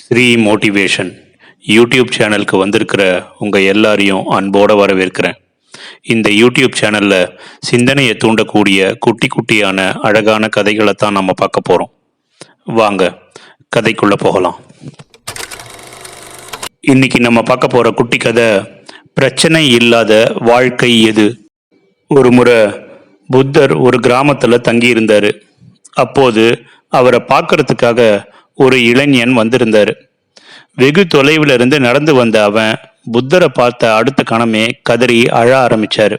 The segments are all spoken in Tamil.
ஸ்ரீ மோட்டிவேஷன் யூடியூப் சேனலுக்கு வந்திருக்கிற உங்கள் எல்லாரையும் அன்போடு வரவேற்கிறேன். இந்த யூடியூப் சேனலில் சிந்தனையை தூண்டக்கூடிய குட்டி குட்டியான அழகான கதைகளை தான் நம்ம பார்க்க போகிறோம் வாங்க கதைக்குள்ளே போகலாம். இன்னைக்கு நம்ம பார்க்க போகிற குட்டி கதை பிரச்சனை இல்லாத வாழ்க்கை எது? ஒரு முறை புத்தர் ஒரு கிராமத்தில் தங்கியிருந்தார். அப்போது அவரை பார்க்கறதுக்காக ஒரு இளைஞன் வந்திருந்தார். வெகு தொலைவில் இருந்து நடந்து வந்த அவன் புத்தரை பார்த்த அடுத்த கணமே கதறி அழ ஆரம்பிச்சார்.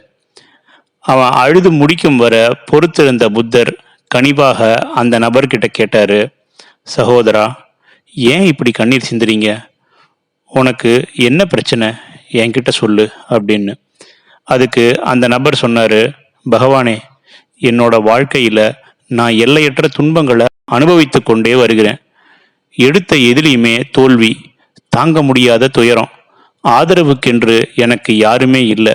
அவன் அழுது முடிக்கும் வர பொறுத்திருந்த புத்தர் கனிவாக அந்த நபர்கிட்ட கேட்டாரு சகோதரா ஏன் இப்படி கண்ணீர் சிந்துறீங்க? உனக்கு என்ன பிரச்சனை? என்கிட்ட சொல்லு அப்படின்னு. அதுக்கு அந்த நபர் சொன்னாரு பகவானே என்னோட வாழ்க்கையில நான் எல்லையற்ற துன்பங்களை அனுபவித்து கொண்டே வருகிறேன். எடுத்த எதிலையுமே தோல்வி தாங்க முடியாத துயரம் ஆதரவுக்கென்று எனக்கு யாருமே இல்லை.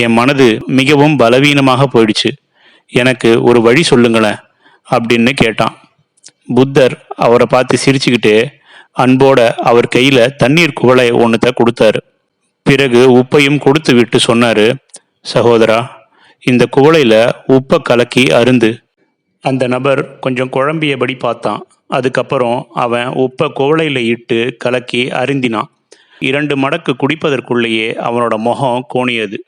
என் மனது மிகவும் பலவீனமாக போயிடுச்சு. எனக்கு ஒரு வழி சொல்லுங்களேன் அப்படின்னு கேட்டான். புத்தர் அவரை பார்த்து சிரிச்சுக்கிட்டே அன்போட அவர் கையில தண்ணீர் குவளை ஒன்றுத்த கொடுத்தாரு. பிறகு உப்பையும் கொடுத்து விட்டு சொன்னாரு சகோதரா இந்த குவளையில உப்பை கலக்கி அருந்து. அந்த நபர் கொஞ்சம் குழம்பியபடி பார்த்தான். அதுக்கப்புறம் அவன் உப்பை குவளையில இட்டு கலக்கி அருந்தினான். இரண்டு மடக்கு குடிப்பதற்குள்ளேயே அவனோட முகம் கோணியது.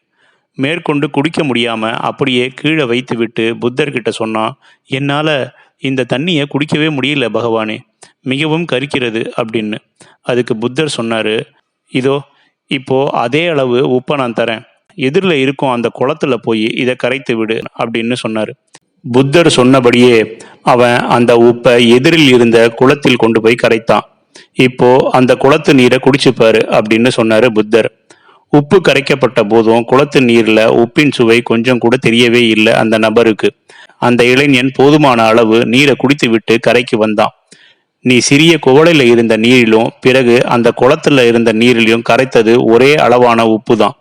மேற்கொண்டு குடிக்க முடியாமல் அப்படியே கீழே வைத்துவிட்டு புத்தர்கிட்ட சொன்னான் என்னால் இந்த தண்ணியை குடிக்கவே முடியல பகவானே மிகவும் கரிக்கிறது அப்படின்னு. அதுக்கு புத்தர் சொன்னார் இதோ இப்போ அதே அளவு உப்பை நான் தரேன். எதிரில் இருக்கும் அந்த குளத்துல போய் இதை கரைத்து விடு அப்படின்னு சொன்னார். புத்தர் சொன்னபடியே அவன் அந்த உப்பை எதிரில் இருந்த குளத்தில் கொண்டு போய் கரைத்தான். இப்போ அந்த குளத்து நீரை குடிச்சுப்பாரு அப்படின்னு சொன்னாரு புத்தர். உப்பு கரைக்கப்பட்ட போதும் குளத்து நீர்ல உப்பின் சுவை கொஞ்சம் கூட தெரியவே இல்லை அந்த நபருக்கு. அந்த இளைஞன் போதுமான அளவு நீரை குடித்துவிட்டு கரைக்கு வந்தான். நீ சிறிய குவளையில இருந்த நீரிலும் பிறகு அந்த குளத்துல இருந்த நீரிலும் கரைத்தது ஒரே அளவான உப்பு தான்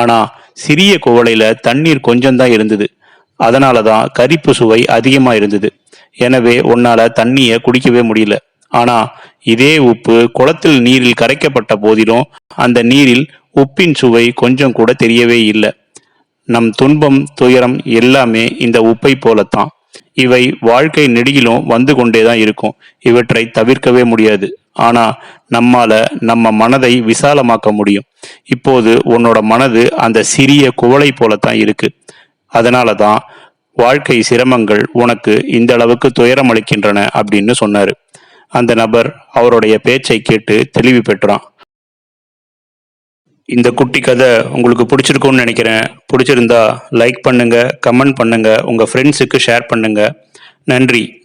ஆனா சிறிய குவளையில தண்ணீர் கொஞ்சம் தான் இருந்தது. அதனால தான் கரிப்பு சுவை அதிகமாக இருந்தது எனவே உன்னால தண்ணியை குடிக்கவே முடியல. ஆனா இதே உப்பு குளத்தில் நீரில் கரைக்கப்பட்ட போதிலும் அந்த நீரில் உப்பின் சுவை கொஞ்சம் கூட தெரியவே இல்லை. நம் துன்பம் துயரம் எல்லாமே இந்த உப்பை போலத்தான். இவை வாழ்க்கை நெடுகிலும் வந்து கொண்டே தான் இருக்கும். இவற்றை தவிர்க்கவே முடியாது. ஆனா நம்மால நம்ம மனதை விசாலமாக்க முடியும். இப்போது உன்னோட மனது அந்த சிறிய குவளை போலத்தான் இருக்கு. அதனால தான் வாழ்க்கை சிரமங்கள் உனக்கு இந்த அளவுக்கு துயரம் அளிக்கின்றன அப்படின்னு சொன்னாரு. அந்த நபர் அவருடைய பேச்சை கேட்டு தெளிவு பெற்றான். இந்த குட்டி கதை உங்களுக்கு பிடிச்சிருக்கும்னு நினைக்கிறேன். பிடிச்சிருந்தா லைக் பண்ணுங்க கமெண்ட் பண்ணுங்க உங்க ஃப்ரெண்ட்ஸுக்கு ஷேர் பண்ணுங்க. நன்றி.